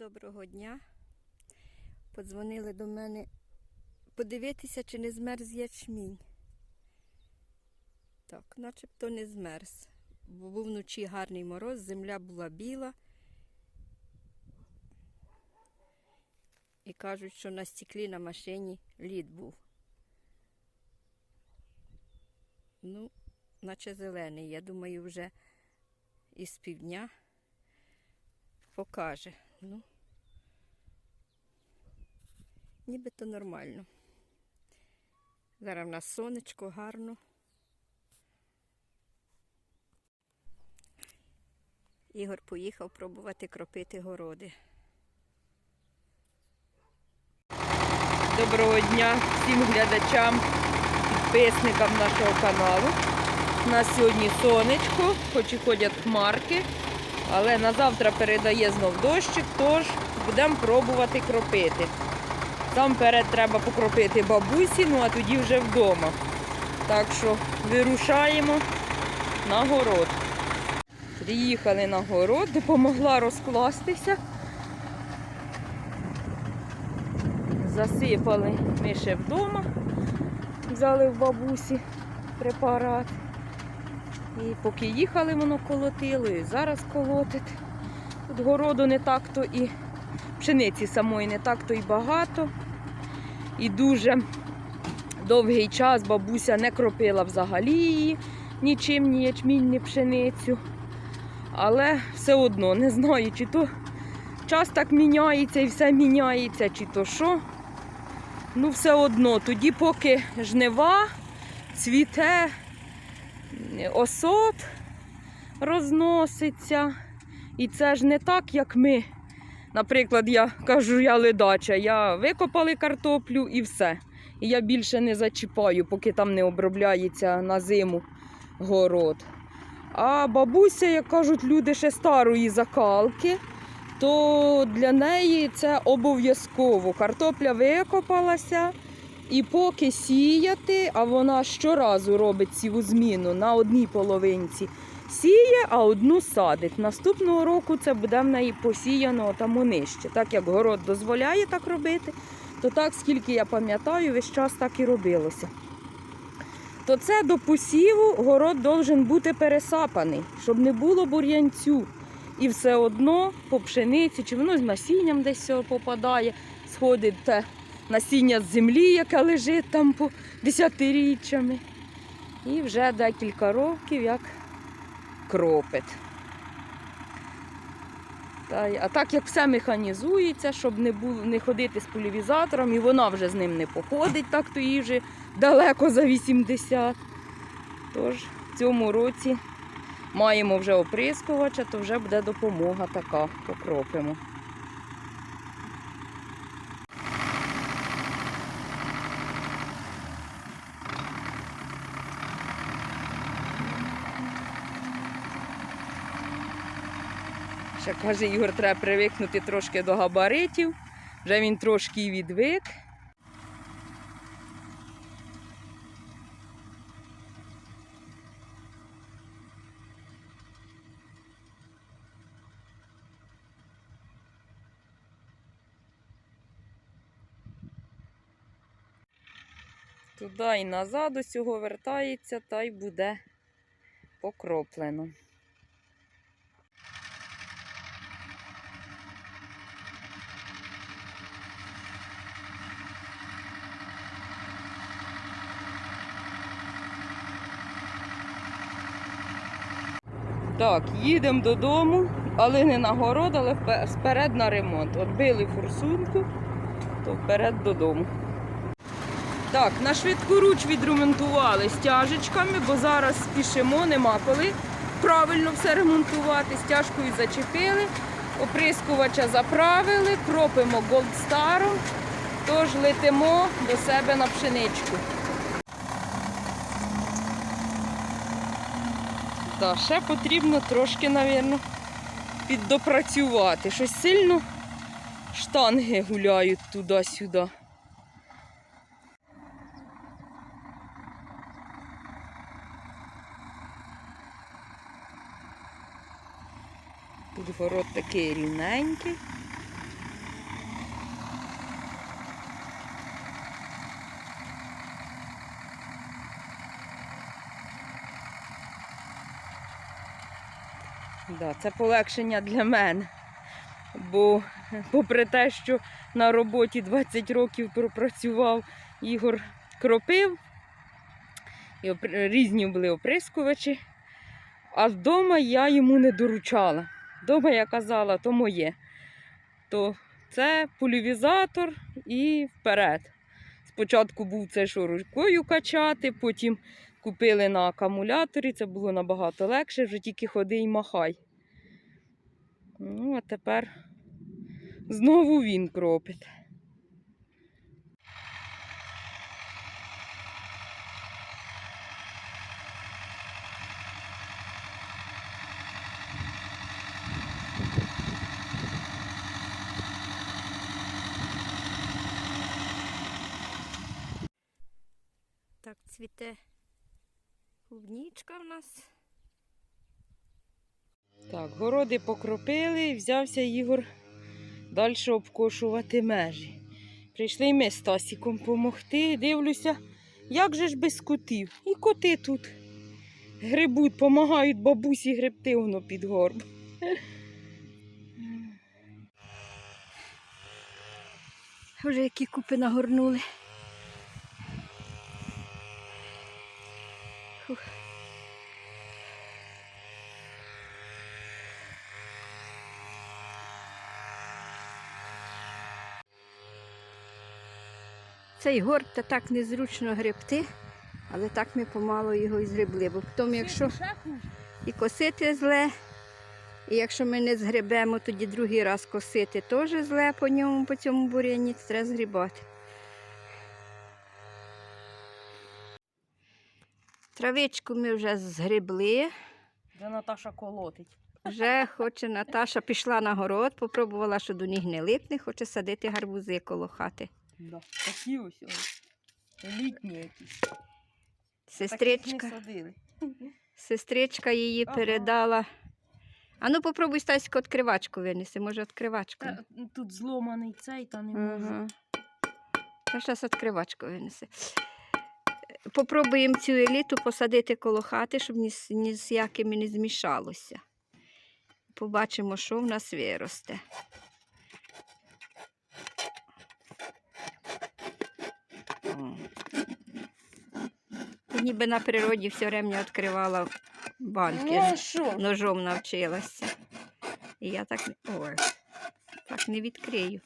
доброго дня. Подзвонили до мене подивитися, чи не змерз ячмінь. Так, начебто не змерз. Бо був вночі гарний мороз, земля була біла. І кажуть, що на стеклі на машині лід був. Ну, наче зелений. Я думаю, вже із півдня покаже. Ну, нібито нормально. Зараз в нас сонечко гарно. Ігор поїхав пробувати кропити городи. Доброго дня всім глядачам, підписникам нашого каналу. У нас сьогодні сонечко, хоч і ходять хмарки, але на завтра передає знов дощик, тож будемо пробувати кропити. Там перед треба покропити бабусі, ну а тоді вже вдома. Так що вирушаємо на город. Приїхали на город, допомогла розкластися. Засипали ми ще вдома, взяли в бабусі препарат. І поки їхали, воно колотило, і зараз колотить. Тут городу не так то і пшениці самої не так то і багато. І дуже довгий час бабуся не кропила взагалі її нічим, ні ячмінь, ні пшеницю. Але все одно не знаю, чи то час так міняється і все міняється, чи то що. Ну, все одно, тоді, поки жнива, цвіте, осот розноситься. І це ж не так, як ми. Наприклад, я кажу, я ледача, я викопали картоплю і все. І я більше не зачіпаю, поки там не обробляється на зиму город. А бабуся, як кажуть, люди ще старої закалки, то для неї це обов'язково. Картопля викопалася, і поки сіяти, а вона щоразу робить цю зміну на одній половинці. Сіє, а одну садить. Наступного року це буде в неї посіяно там нижче. Так як город дозволяє так робити, то так, скільки я пам'ятаю, весь час так і робилося. То це до посіву город должен бути пересапаний, щоб не було бур'янцю. І все одно по пшениці, чи воно з насінням десь попадає, сходить те насіння з землі, яке лежить там по десятиріччями. І вже декілька років як кропить. Та, а так як все механізується, щоб не було, не ходити з полівізатором, і вона вже з ним не походить, так то їй вже далеко за 80. Тож в цьому році маємо вже оприскувача, то вже буде допомога така, покропимо. Ще каже Ігор, треба привикнути трошки до габаритів. Вже він трошки відвик. Туди і назад усього вертається, та й буде покроплено. Так, їдемо додому, але не на город, але впе- вперед на ремонт. От били форсунку, то вперед додому. Так, на швидку руч відремонтували стяжечками, бо зараз спішимо, нема коли правильно все ремонтувати. Стяжкою зачепили, оприскувача заправили, кропимо голдстаром, тож летимо до себе на пшеничку. Так, ще потрібно трошки, мабуть, піддопрацювати. Щось сильно штанги гуляють туди-сюди. Тут город такий рівненький. Да, це полегшення для мене. Бо попри те, що на роботі 20 років пропрацював Ігор кропив, і різні були оприскувачі, а вдома я йому не доручала. Вдома я казала, то моє. То це пульвізатор і вперед. Спочатку був це що рукою качати, потім купили на акумуляторі, це було набагато легше, вже тільки ходи і махай. Ну, а тепер знову він кропить. Так, цвіте клубнічка в нас. Так, городи покропили, і взявся Ігор далі обкошувати межі. Прийшли ми з Тасіком помогти. Дивлюся, як же ж без котів. І коти тут грибуть, допомагають бабусі гребти воно під горб. Вже які купи нагорнули. Цей горб та так незручно гребти, але так ми помало його і згребли. Бо потім, якщо і косити зле, і якщо ми не згребемо, тоді другий раз косити теж зле по ньому, по цьому буряні, треба згрібати. Травичку ми вже згребли. Де Наташа колотить. Вже хоче Наташа пішла на город, попробувала, що до них не липне, хоче садити гарбузи коло хати. Да. Такі ось ось. Літні якісь. Сестричка, Таких не садили. сестричка її Ага. передала. А ну попробуй Стаську відкривачку винеси, може відкривачку. Та, тут зломаний цей, та не можу. Ага. Та зараз відкривачку винесе. Попробуємо цю еліту посадити коло хати, щоб ні, з- ні з якими не змішалося. Побачимо, що в нас виросте. Ти ніби на природі все время відкривала банки. Ну, що? Ножом навчилася. І я так. Ой, так не відкрию.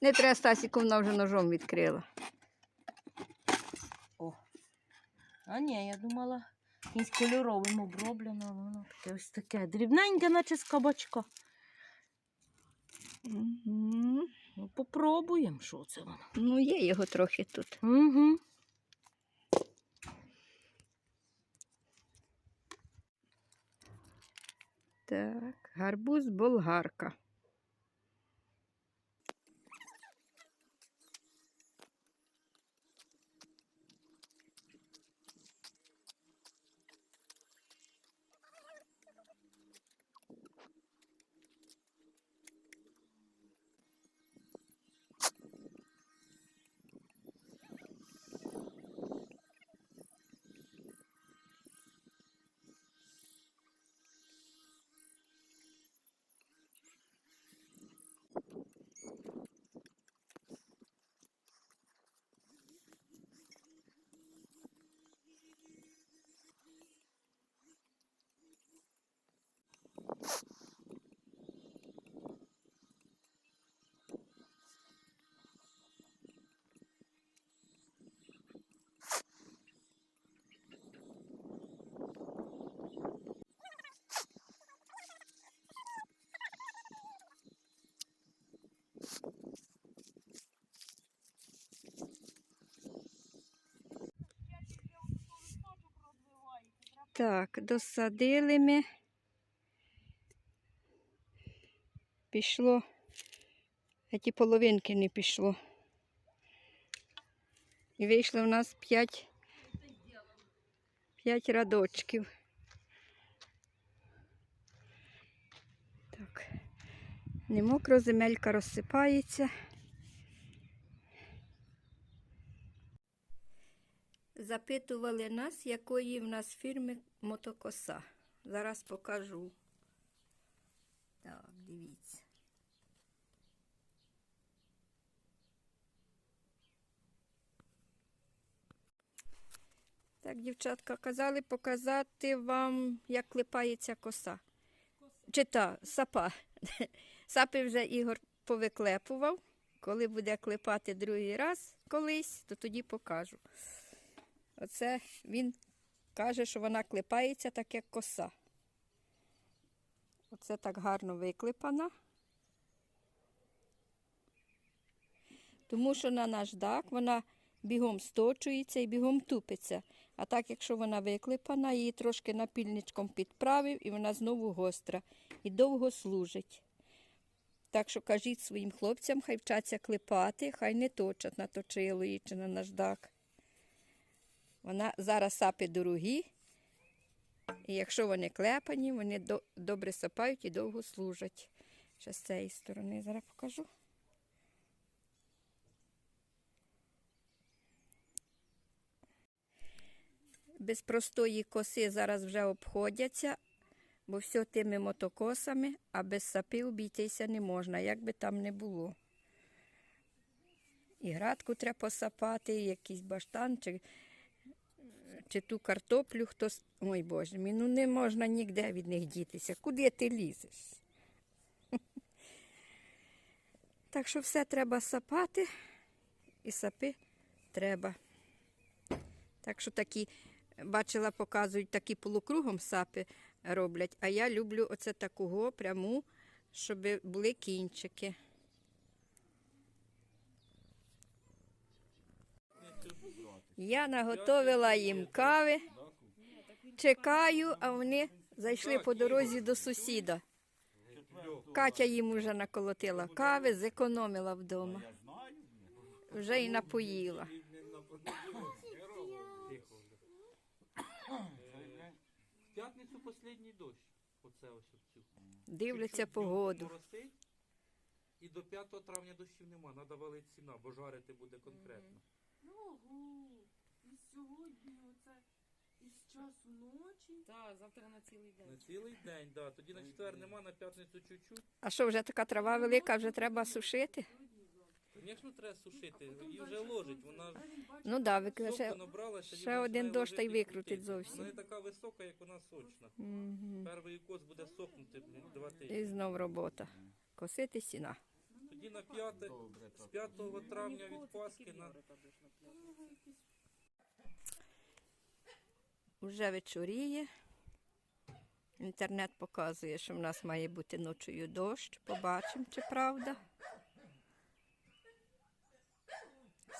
Не треба Стасіку, вона вже ножом відкрила. О. А ні, я думала, якимсь кольоровим оброблено, воно таке ось таке. Дрібненьке, наче з кабачка. Угу. Ну, попробуємо, що це воно. Ну, є його трохи тут. Угу. Так, гарбуз болгарка. Так, досадили ми. Пішло, а ті половинки не пішло. І вийшло в нас 5, 5 радочків. Так, не мокро, земелька розсипається. Запитували нас, якої в нас фірми мотокоса. Зараз покажу. Так, дивіться. Так, дівчатка, казали показати вам, як клепається коса. Чи та сапа. Сапи вже Ігор повиклепував. Коли буде клепати другий раз колись, то тоді покажу. Оце він каже, що вона клепається так, як коса. Оце так гарно виклепана. Тому що на наждак вона бігом сточується і бігом тупиться. А так, якщо вона виклепана, її трошки напільничком підправив і вона знову гостра і довго служить. Так що кажіть своїм хлопцям, хай вчаться клепати, хай не точать на точило її чи на наждак. Вона зараз сапи дорогі, і якщо вони клепані, вони до- добре сапають і довго служать. Ще з цієї сторони зараз покажу. Без простої коси зараз вже обходяться, бо все тими мотокосами, а без сапи обійтися не можна, як би там не було. І градку треба посапати, і якийсь баштан, чи, чи ту картоплю хтось. Ой Боже мій, ну не можна ніде від них дітися. Куди ти лізеш? Так що все треба сапати, і сапи треба. Так що такі, бачила, показують, такі полукругом сапи роблять, а я люблю оце такого пряму, щоб були кінчики. Я наготовила їм кави, чекаю, а вони зайшли по дорозі до сусіда. Катя їм уже наколотила кави, зекономила вдома. Вже і напоїла. В п'ятницю останній дощ. Оце ось цю. Дивляться погоду. Моросить, і до 5 травня дощів нема. Треба валити ціна, бо жарити буде конкретно. Ого, і сьогодні оце із часу ночі. Так, завтра на цілий день. На цілий день, да. Тоді на четвер нема, на п'ятницю чуть-чуть. А що, вже така трава велика, вже треба сушити? Звісно, треба сушити. Її вже ложить. Вона ж Ну да, ви соку ще, набралася. ще один дощ та й викрутить зовсім. Вона не така висока, як вона сочна. Мгм. Перший кос буде сохнути два І тижні. знов робота. Косити сіна. Тоді на 5, з 5 травня від Пасхи на Вже вечоріє. Інтернет показує, що в нас має бути ночою дощ. Побачимо, чи правда.